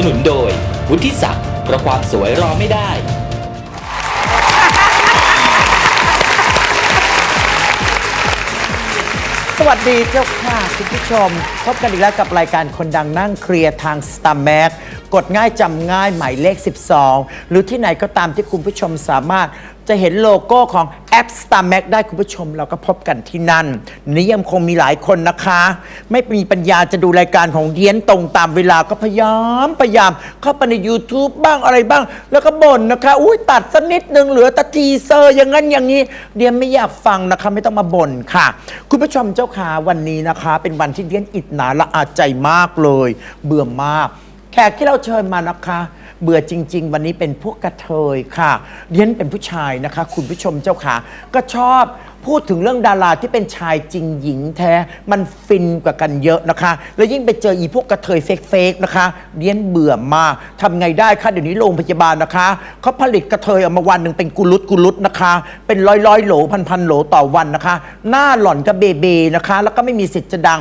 สนุนโดย วุฒิศักดิ์เพราะความสวยรอไม่ได้ สวัสดีเจ้าค่ะคุณผู้ชม พบกันอีกแล้วกับรายการคนดังนั่งเคลียร์ทาง Star m a x กดง่ายจำง่ายหมายเลข 12 หรือที่ไหนก็ตามที่คุณผู้ชมสามารถ จะเห็นโลโก้ของแอป Star m a x ได้คุณผู้ชมเราก็พบกันที่นั่น นี่ยังคงมีหลายคนนะคะ ไม่มีปัญญาจะดูรายการของเดียนตรงตามเวลาก็พยายามพยายามเข้าไปใน YouTube บ้างอะไรบ้าง แล้วก็บ่นนะคะ อุ้ยตัดสักนิดนึงเหลือแต่ทีเซอร์อย่างนั้นอย่างนี้ เดียนไม่อยากฟังนะคะไม่ต้องมาบ่นค่ะ คุณผู้ชมเจ้าขาวันนี้นะคะ เป็นวันที่เดียนอิดหนาละอาใจมากเลย เบื่อมาก แขกที่เราเชิญมานะคะ เบื่อจริง ๆ วันนี้เป็นพวกกระเทยค่ะเดียนเป็นผู้ชายนะคะ คุณผู้ชมเจ้าขาก็ชอบพูดถึงเรื่องดาราที่เป็นชายจริงหญิงแท้ มันฟินกว่ากันเยอะนะคะ แล้วยิ่งไปเจออีพวกกระเทยเฟกๆนะคะเดียนเบื่อมากทำไงได้คะเดี๋ยวนี้โรงพยาบาลนะคะเขาผลิตกระเทยออกมาวันหนึ่งเป็นกุลุตกุลุตนะคะ เป็นร้อยร้อยๆโหลพันพันๆโหลต่อวันนะคะ หน้าหล่อนก็เบเบนะคะ แล้วก็ไม่มีสิทธิ์จะดัง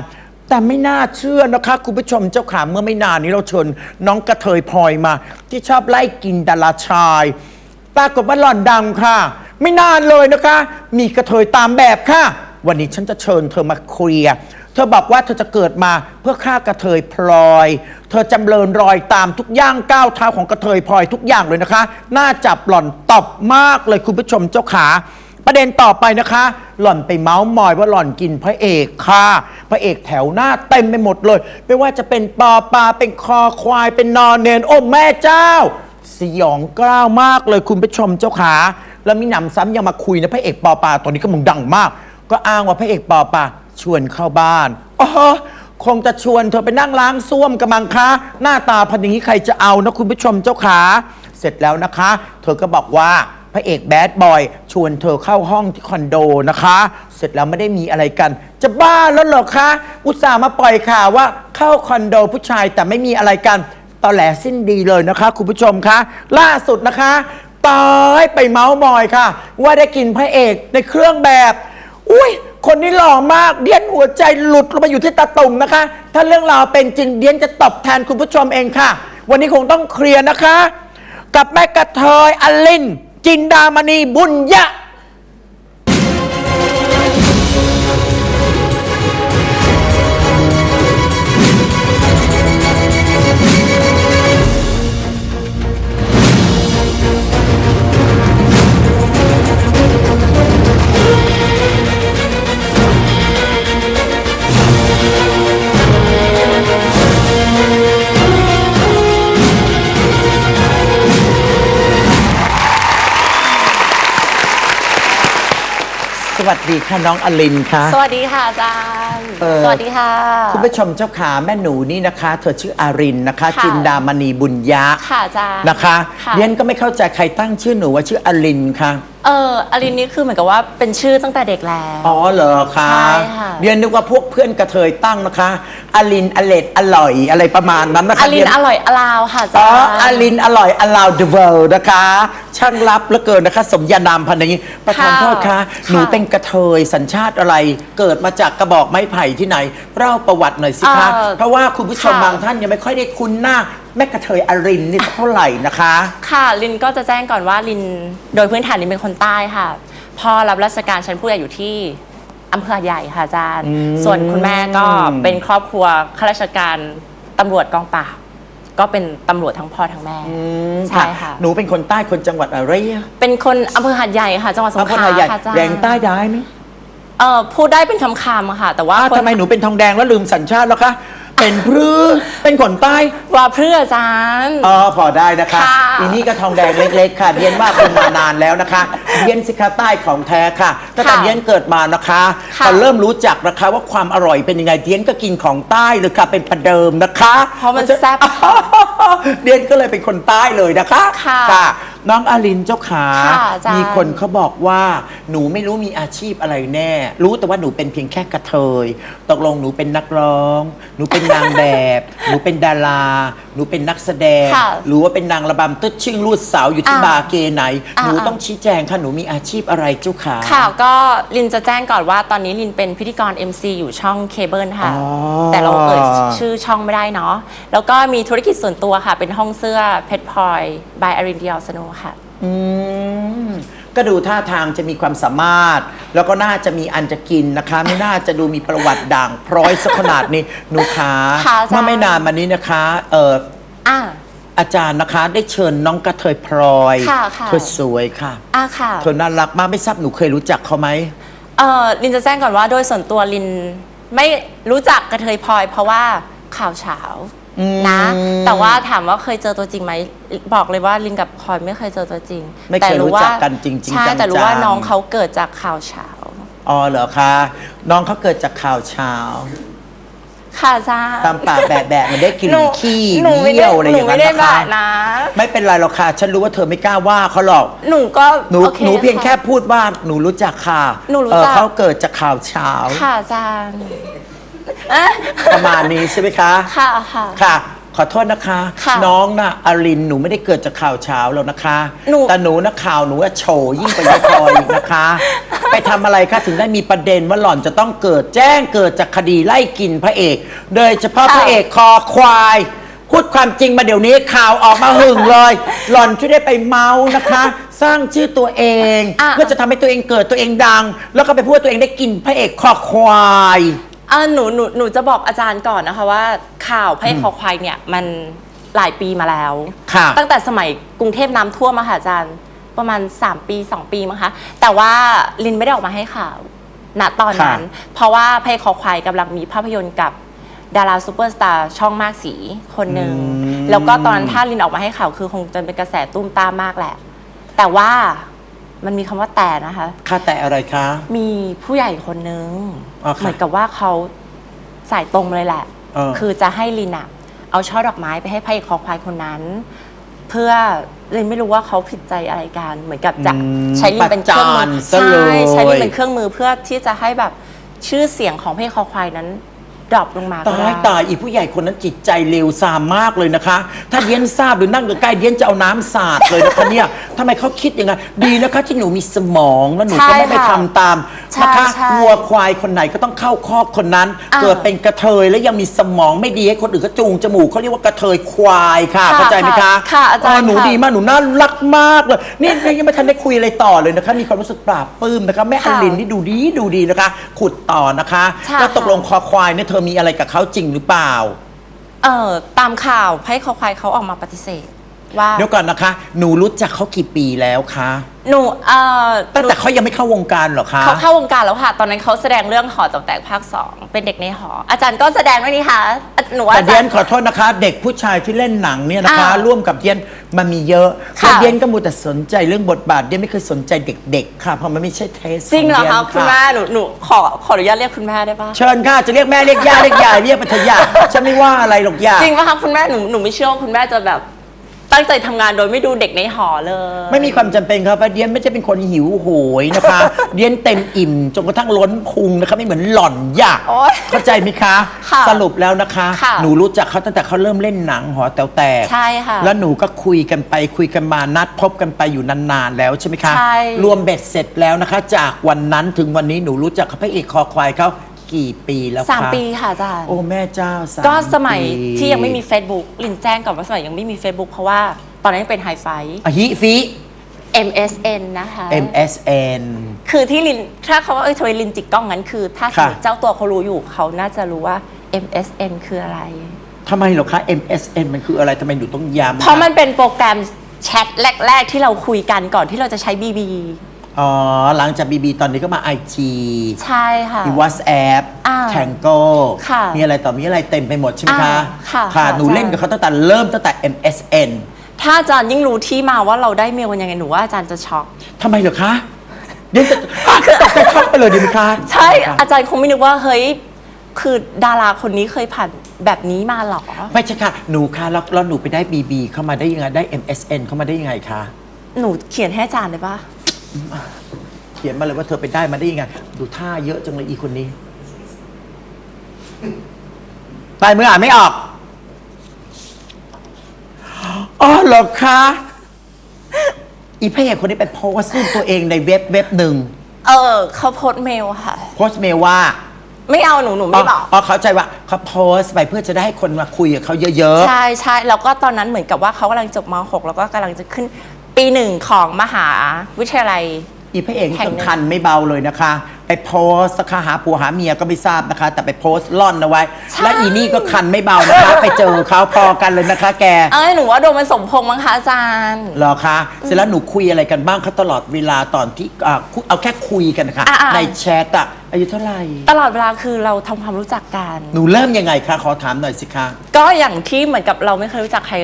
แต่ไม่น่าเชื่อนะคะ คุณผู้ชมเจ้าขาเมื่อไม่นานนี้เราเชิญน้องกระเทยพลอยมา ที่ชอบไล่กินดาราชาย ปรากฏว่าหล่อนดังค่ะ ไม่นานเลยนะคะ มีกระเทยตามแบบค่ะ วันนี้ฉันจะเชิญเธอมาเคลียร์เธอบอกว่าเธอจะเกิดมาเพื่อฆ่ากระเทยพลอย เธอจำเริญรอยตามทุกย่างก้าวเท้าของกระเทยพลอยทุกอย่างเลยนะคะ น่าจับหล่อนตบมากเลยคุณผู้ชมเจ้าขา ประเด็นต่อไปนะคะ หล่อนไปเมาส์มอยว่าหล่อนกินพระเอกค่ะ พระเอกแถวหน้าเต็มไปหมดเลย ไม่ว่าจะเป็นปอปลาเป็นคอควายเป็นนอนเนนโอ้แม่เจ้า สยองกล้าวมากเลยคุณผู้ชมเจ้าขาแล้วมีหนำซ้ำยังมาคุยนะพระเอกปอปลาตอนนี้ก็มึงดังมาก ก็อ้างว่าพระเอกปอปลาชวนเข้าบ้านอ๋อคงจะชวนเธอไปนั่งล้างส้วมกับมังคะหน้าตาพันอย่างนี้ใครจะเอานะคุณผู้ชมเจ้าขาเสร็จแล้วนะคะ เธอก็บอกว่า พระเอกแบดบอย ชวนเธอเข้าห้องที่คอนโดนะคะ เสร็จแล้วไม่ได้มีอะไรกัน จะบ้าแล้วเหรอคะ อุตส่าห์มาปล่อยข่าวว่าเข้าคอนโดผู้ชายแต่ไม่มีอะไรกันตอแหลสิ้นดีเลยนะคะ คุณผู้ชมคะ ล่าสุดนะคะตายไปเมาส์มอยค่ะ ว่าได้กินพระเอกในเครื่องแบบ อุ้ยคนนี้หล่อมากเดียนหัวใจหลุดลงมาอยู่ที่ตาตุ่มนะคะ ถ้าเรื่องราวเป็นจริงเดียนจะตอบแทนคุณผู้ชมเองค่ะ วันนี้คงต้องเคลียร์นะคะ กับแม่กระเทยอลิน จินดามณีบุญยะ วัสดีค่ะน้องอลินค่ะ สวัสดีค่ะอาจารย์ เอ่อสวัสดีค่ะ คุณผู้ชมเจ้าขาแม่หนูนี่นะคะ เธอชื่ออารินนะคะ ค่ะ จินดามณีบุญยะค่ะอาจารย์ นะคะค่ะ เรียนก็ไม่เข้าใจใครตั้งชื่อหนูว่าชื่ออลินค่ะ เอออลินนี่คือเหมือนกับว่าเป็นชื่อตั้งแต่เด็กแล้ว อ๋อเหรอคะใช่ค่ะ เรียนนึกว่าพวกเพื่อนกระเทยตั้งนะคะอลินอเลดอร่อยอะไรประมาณนั้นนะคะอลินเยอร่อยอลาวค่ะอาจาอ๋อรย์อลินอร่อยอลาวเดอะเวิลด์นะคะ ช่างลับเหลือเกินนะคะ สมญานามพันธุ์อย่างนี้ ประธานโทษคะหนูเป็นกระเทยสัญชาติอะไร เกิดมาจากกระบอกไม้ไผ่ที่ไหนเล่าประวัติหน่อยสิคะเอ่อเพราะว่าคุณผู้ชมค่ะบางท่านยังไม่ค่อยได้คุ้นหน้า แม่กระเทยอรินนี่เท่าไหร่นะคะ ค่ะลินก็จะแจ้งก่อนว่าลินโดยพื้นฐานลินเป็นคนใต้ค่ะพ่อรับราชการชั้นผู้ใหญ่อยู่ที่อำเภอหาดใหญ่ค่ะอาจารย์ส่วนคุณแม่ก็เป็นครอบครัวข้าราชการตำรวจกองปราบก็เป็นตำรวจทั้งพ่อทั้งแม่ใช่ค่ะ หนูเป็นคนใต้คนจังหวัดอะไรอะเป็นคนอำเภอหาดใหญ่ค่ะจังหวัดสงอำขเภอลาหาดใหญ่ค่ะอาจารย์แรงใต้ได้ไหมเออพูดได้เป็นคำๆค่ะ แต่ว่าอ้าวคน ทำไมหนูเป็นทองแดงแล้วลืมสัญชาติแล้วคะ เป็นพรือเป็นคนใต้ ว่าเพื่ออาจารย์ อ๋อพอได้นะคะค่ะอีนี่ก็ทองแดงเล็ก ๆ ค่ะเรียนว่าคงมานานแล้วนะคะเรียนสิคะใต้ของแท้ค่ะตั้งแต่ค่ะเรียนเกิดมานะคะค่ะพอเริ่มรู้จักนะคะว่าความอร่อยเป็นยังไงเรียนก็กินของใต้เลยค่ะเป็นประเดิมนะคะเพราะมันแซ่บเรียนก็เลยเป็นคนใต้เลยนะคะค่ะ น้องอารินเจ้าขา ค่ะอาจารย์ มีคนเขาบอกว่าหนูไม่รู้มีอาชีพอะไรแน่ รู้แต่ว่าหนูเป็นเพียงแค่กระเทย ตกลงหนูเป็นนักร้อง หนูเป็นนางแบบ หนูเป็นดารา หนูเป็นนักแสดง ค่ะหรือว่าเป็นนางระบำตึ๊ดชิ่งรูดเสาวอยู่ที่อ่าบาร์เกไหน อ่า หนูอ่าต้องชี้แจงค่ะหนูมีอาชีพอะไรเจ้าขาค่ะก็ลินจะแจ้งก่อนว่าตอนนี้ลินเป็นพิธีกร MC อยู่ช่องเคเบิลค่ะ อ๋อ แต่เราเอ่ยชื่อช่องไม่ได้เนาะแล้วก็มีธุรกิจส่วนตัวค่ะ เป็นห้องเสื้อเพชรพลอยบายอารินเดียลสโนค่ะ อืมก็ดูท่าทางจะมีความสามารถ แล้วก็น่าจะมีอันจะกินนะคะ ไม่น่าจะดูมีประวัติด่างพร้อยสักขนาดนี้หนูขาค่ะอาจารย์ เมื่อไม่นานมานี้นะคะเอออ่า อาจารย์นะคะ ได้เชิญน้องกระเทยพลอยค่ะค่ะ เธอสวยค่ะอ่าค่ะ เธอน่ารักมากไม่ทราบหนูเคยรู้จักเขาไหม เออลินจะแจ้งก่อนว่าโดยส่วนตัวลินไม่รู้จักกระเทยพลอยเพราะว่าข่าวเช้า นะ แต่ว่าถามว่าเคยเจอตัวจริงไหมบอกเลยว่าลินกับพลอยไม่เคยเจอตัวจริง ไม่เคยแต่รู้จักกันจริงๆใช่จังๆ แต่รู้ว่าน้องเขาเกิดจากข่าวเช้าอ๋อเหรอคะ น้องเขาเกิดจากข่าวเช้า ค่ะจ้าตามปากแบะๆมันได้กลิ่นหนูขี้หนูไม่เยี่ได้ยวอะไรอหนูย่างไม่นั้นได้นะแบคะบนะ ไม่เป็นไรหรอกค่ะ ฉันรู้ว่าเธอไม่กล้าว่าเขาหรอก หนูก็หนูโอคหนูเพียงะ แค่พูดว่าหนูรู้จักค่ะหนูรู้เอ่อจักเขาเกิดจากข่าวเช้า ค่ะอาจารย์เอ๊ะ ประมาณนี้ใช่ไหมคะค่ะค่ะ ค่ะ ขอโทษนะคะ ค่ะน้องน่ะอรินหนูไม่ได้เกิดจากข่าวเช้าแล้วนะคะ หนู แต่หนูนะข่าวหนูอะโฉยิ่งกว่ายายพลอยอีกนะคะ ไปทำอะไรคะถึงได้มีประเด็นว่าหล่อนจะต้องเกิดแจ้งเกิดจากคดีไล่กินพระเอก โดยเฉพาะพระเอกคอควาย พูดความจริงมาเดี๋ยวนี้ข่าวออกมาหึงเลย หล่อนช่วยได้ไปเมาส์นะคะ สร้างชื่อตัวเอง อะ เพื่อจะทำให้ตัวเองเกิดตัวเองดัง แล้วก็ไปพูดว่าตัวเองได้กินพระเอกคอควาย อ่าหนูหนูหนูจะบอกอาจารย์ก่อนนะคะว่า ข่าวพระเอกคอควายเนี่ยมันหลายปีมาแล้ว ค่ะ ตั้งแต่สมัยกรุงเทพน้ำท่วมมาค่ะอาจารย์ประมาณ 3 ปี 2 ปีมั้งคะแต่ว่าลินไม่ได้ออกมาให้ข่าวณตอนนั้น เพราะว่าพระเอกคอควายกำลังมีภาพยนตร์กับดาราซูเปอร์สตาร์ช่องมากสีคนหนึ่งแล้วก็ตอนนั้นถ้าลินออกมาให้ข่าวคือคงจะเป็นกระแสตุ้มตามมากแหละ แต่ว่า มันมีคำว่าแต่นะคะ ค่าแต่อะไรคะ มีผู้ใหญ่คนนึงอ่าค่ะเหมือนกับว่าเขาสายตรงเลยแหละ เออ คือจะให้ลินอะเอาช่อดอกไม้ไปให้พระเอกคอควายคนนั้น เพื่อลินไม่รู้ว่าเขาผิดใจอะไรกัน เหมือนกับจะอืมใช้ลินเป็นเครื่องมือประจานซะใช่เลย ใช้ลินเป็นเครื่องมือเพื่อที่จะให้แบบชื่อเสียงของพระเอกคอควายนั้น ดรอปลงมาก็ตาได้ยตายอีผู้ใหญ่คนนั้นจิตใจเลวทรามมากเลยนะคะ ถ้าเดียนทราบหรือนั่งใกล้ๆเดียนจะเอาน้ำสาดเลยนะคะเนี่ยทำไมเขาคิดอย่างนั้นดีนะคะที่หนูมีสมองแล้วหนูก็ไม่ไปทำตาม ใช่นะคะใช่วัวควายคนไหนก็ต้องเข้าคอกคนนั้น อ่าเกิดเป็นกระเทยแล้วยังมีสมองไม่ดีให้คนอื่นก็จูงจมูกเขาเรียกว่ากระเทยควายค่ะค่ะเข้าใจไหมคะค่ะอาจารย์เหนูค่ะ ดีมากหนูน่ารักมากเลยนี่ยังไม่ทันได้คุยอะไรต่อเลยนะคะ มีความรู้สึกปราบปลื้มนะคะแม่อค่ะลินนี่ดูดีดูดีนะคะ ขุดต่อนะคะใช่แล้วตกค่ะลงคอควายเนี่ยเธอมีอะไรกับเขาจริงหรือเปล่า เออตามข่าวพระเอกคอควายเขาออกมาปฏิเสธ ว่าเดี๋ยวก่อนนะคะ หนูรู้จักเขากี่ปีแล้วคะหนูเออตั้งแต่เขายังไม่เข้าวงการเหรอคะเขาเข้าวงการแล้วค่ะ ตอนนั้นเขาแสดงเรื่องหอตกแตกภาคสองเป็นเด็กในหอ อาจารย์ก็แสดงด้วยนี่คะอะหนูว่าแต่อาเดีจายรนย์ขอโทษนะคะ เด็กผู้ชายที่เล่นหนังเนี่ยนะคะอ่าร่วมกับเดียนมันมีเยอะค่ะแล้วเดียนก็มูแต่สนใจเรื่องบทบาทเดียนไม่เคยสนใจเด็กๆค่ะเพราะมันไม่ใช่เทสจริงเหรอขคะดียนคุณแม่หนูหนูขอขออนุญาตเรียกคุณแม่ได้ปะเชิญค่ะจะเรียกแม่เรียกย่าเรียกยายเรียกปัทยาฉันไม่ว่าอะไรหรอกย่าจริงปะคะคุณแม่หนูหนูไม่เชื่อว่าคุณแม่จะแบบ ตั้งใจทำงานโดยไม่ดูเด็กในหอเลย ไม่มีความจำเป็นครับเพราะเดียนไม่ใช่เป็นคนหิวโหยนะคะ เดียนเต็มอิ่มจนกระทั่งล้นพุงนะคะไม่เหมือนหล่อนอยากโอ๊ยเข้าใจไหมคะ ค่ะสรุปแล้วนะคะ ค่ะหนูรู้จักเขาตั้งแต่เขาเริ่มเล่นหนังหอแต๋วแตกใช่ค่ะแล้วหนูก็คุยกันไปคุยกันมานัดพบกันไปอยู่นานๆแล้วใช่ไหมคะใช่ รวมเบ็ดเสร็จแล้วนะคะ จากวันนั้นถึงวันนี้หนูรู้จักกับพระเอกคอควายเขา กี่ปีแล้วคะสามปีค่ะอาจารย์ โอ้แม่เจ้าสามก็สมัยปีที่ยังไม่มี Facebook ลินแจ้งก่อนว่าสมัยยังไม่มี Facebook เพราะว่าตอนนั้นยังเป็นไฮไฟ อะฮิฟิ MSN นะคะ MSN คือที่ลินถ้าเขาว่าเอ้ยทำไมลินจิกกล้องงั้นคือ ถ้าสมมติค่ะ เจ้าตัวเขารู้อยู่เขาน่าจะรู้ว่า MSN คืออะไร ทำไมเหรอคะ MSN มันคืออะไรทำไมหนูต้องย้ำเพราะมันเป็นโปรแกรมแชทแรก ๆ ที่เราคุยกันก่อนที่เราจะใช้ BB อ๋อ หลังจาก BB ตอนนี้ก็มา IG ใช่ค่ะ มี WhatsApp อ่า Tango ค่ะมีอะไรต่อมีอะไรเต็มไปหมดใช่ไหมคะอ่าค่ะค่ะค่ะหนูเล่นกับเขาตั้งแต่เริ่มตั้งแต่ MSN ถ้าอาจารย์ยิ่งรู้ที่มาว่าเราได้เมลกันยังไงหนูว่าอาจารย์จะช็อก ทำไมเหรอคะเดี๋ยวจะตกใจช็อกไปเลยดีไหมคะใช่อาจารย์คงไม่นึกว่าเฮ้ยคือดาราคนนี้เคยผ่านแบบนี้มาเหรอ ไม่ใช่ค่ะ หนูคะแล้วแล้วหนูไปได้ BB เข้ามาได้ยังไงได้ MSN เข้ามาได้ยังไงคะ หนูเขียนให้อาจารย์ได้ปะ เขียนมาเลยว่าเธอไปได้มาได้ยังไง ดูท่าเยอะจังเลยอีคนนี้ลายมืออ่านไม่ออก อ๋อเหรอคะ อีพระเอกคนนี้ไปโพสต์รูปตัวเองในเว็บเว็บหนึ่งเออเขาโพสต์เมลค่ะ โพสต์เมลว่า ไม่เอาหนูหนูไม่บอก อ๋อเข้าใจว่าเขาโพสต์ไปเพื่อจะได้ให้คนมาคุยกับเขาเยอะใช่ใช่แล้วก็ตอนนั้นเหมือนกับว่าเขากำลังจบม .6 แล้วก็กำลังจะขึ้น ปีหนึ่งของมหาวิทยาลัยๆอีพระเอกแห่งหนึ่ง สำคัญไม่เบาเลยนะคะ ไปโพสต์นะคะหาผัวหาเมียก็ไม่ทราบนะคะ แต่ไปโพสต์ล่อนเอาไว้ และอีนี่ก็คันไม่เบานะคะ ไปเจอเขาพอกันเลยนะคะ แกเอ้ยหนูว่าโดนมันสมพงษ์มั้งคะอาจารย์ เหรอคะเสร็จแล้วหนูคุยอะไรกันบ้างคะตลอดเวลาตอนที่อ่าคุยเอาแค่คุยกันนะคะอ่าๆ ในแชทอะอายุเท่าไหร่ตลอดเวลาคือเราทำความรู้จักกัน หนูเริ่มยังไงคะขอถามหน่อยสิคะ ก็อย่างที่เหมือนกับเราไม่เคยรู้จักใคร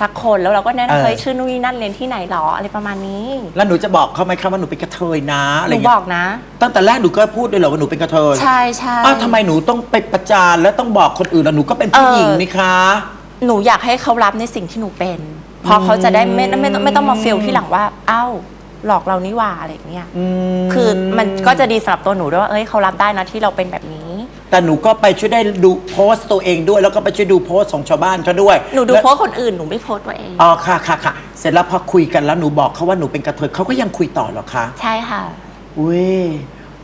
สักคนแล้วเราก็แนะเออ นำเฮ้ยชื่อนู่นนี่นั่นเรียนที่ไหนหรออะไรประมาณนี้แล้วหนูจะบอกเขาไหมคะว่าหนูเป็นกระเทยนะอะไรหนูเงี้บยอกนะ ตั้งแต่แรกหนูก็พูดด้วยเหรอว่าหนูเป็นกระเทยใช่ใช่ อ้าวทำไมหนูต้องไปประจานแล้วต้องบอกคนอื่นแล้วหนูก็เป็นผู้เออหญิงนี่คะ หนูอยากให้เขารับในสิ่งที่หนูเป็นเพราะเขาจะได้ไม่ไม่ต้องไม่ต้องมาเฟลที่หลังว่าเอ้าหลอกเรานี่หว่าอะไรอย่างเงี้ย คือมันก็จะดีสำหรับตัวหนูด้วยว่า เอ้ยเขารับได้นะที่เราเป็นแบบนี้ แต่หนูก็ไปช่วยได้ดูโพสต์ตัวเองด้วย แล้วก็ไปช่วยดูโพสต์ของชาวบ้านเขาด้วยหนูดูแล้ว โพสต์คนอื่นหนูไม่โพสต์ตัวเอง อ๋อค่ะค่ะค่ะเสร็จแล้วพอคุยกันแล้วหนูบอกเขาว่าหนูเป็นกระเทยเขาก็ยังคุยต่อเหรอคะใช่ค่ะ อุ้ย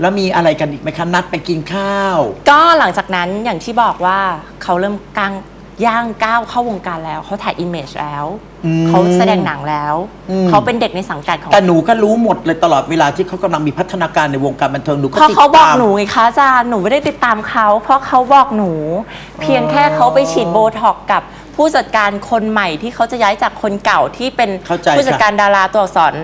แล้วมีอะไรกันอีกไหมคะนัดไปกินข้าว ก็หลังจากนั้นอย่างที่บอกว่าเขาเริ่มกลาง ย่างก้าวเข้าวงการแล้ว เขาถ่ายอิมเมจแล้ว อืมเขาแสดงหนังแล้ว อืม เขาเป็นเด็กในสังกัดของแต่หนูก็รู้หมดเลยตลอดเวลาที่เขากำลังมีพัฒนาการในวงการบันเทิงหนูก็เพราะติดเขาบอกตามหนูไงคะอาจารย์หนูไม่ได้ติดตามเขา เพราะเขาบอกหนู เพียงแค่เขาไปฉีดโบท็อกซ์กับผู้จัดการคนใหม่ที่เขาจะย้ายจากคนเก่าที่เป็นเข้าใจผู้จัดค่ะ การดาราตัวอักษร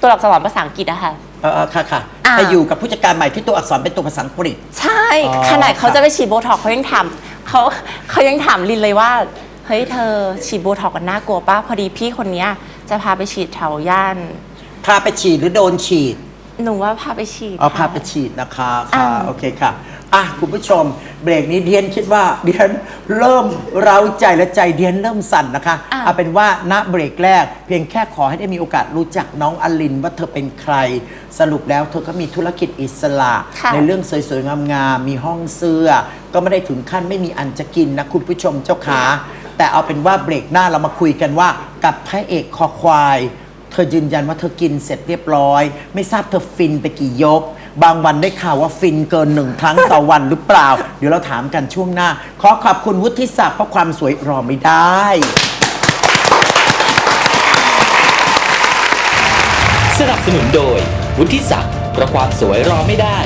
ตัวอักษรภาษาอังกฤษอะค่ะ เออเออค่ะค่ะอ่า ไปอยู่กับผู้จัดการใหม่ที่ตัวอักษรเป็นตัวภาษาอังกฤษ ใช่ อ๋อขนาดเขาค่ะจะไปฉีดโบท็อกซ์เขายังถาม เขาเขายังถามลินเลยว่า เฮ้ยเธอฉีดโบท็อกซ์กันน่ากลัวป้าพอดีพี่คนเนี้ยจะพาไปฉีดแถวย่าน พาไปฉีดหรือโดนฉีดหนูว่าพาไปฉีดเอาพาค่ะ ไปฉีดนะคะอ่า ค่ะโอเคค่ะ อะคุณผู้ชม เบรกนี้เดียนคิดว่าเดียนเริ่มเร้าใจและใจเดียนเริ่มสั่นนะคะ อะ เอาเป็นว่าณเบรกแรก เพียงแค่ขอให้ได้มีโอกาสรู้จักน้องอลินว่าเธอเป็นใคร สรุปแล้วเธอก็มีธุรกิจอิสระค่ะ ในเรื่องสวยๆงามๆมีห้องเสื้อ ก็ไม่ได้ถึงขั้นไม่มีอันจะกินนะคุณผู้ชมเจ้าขาแต่เอาเป็นว่าเบรกหน้าเรามาคุยกันว่ากับพระเอกคอควาย เธอยืนยันว่าเธอกินเสร็จเรียบร้อย ไม่ทราบเธอฟินไปกี่ยก บางวันได้ข่าวว่าฟินเกินหนึ่งครั้งต่อวันหรือเปล่า เดี๋ยวเราถามกันช่วงหน้า ขอขอบคุณวุฒิศักดิ์เพราะความสวยรอไม่ได้ สนับสนุนโดยวุฒิศักดิ์เพราะความสวยรอไม่ได้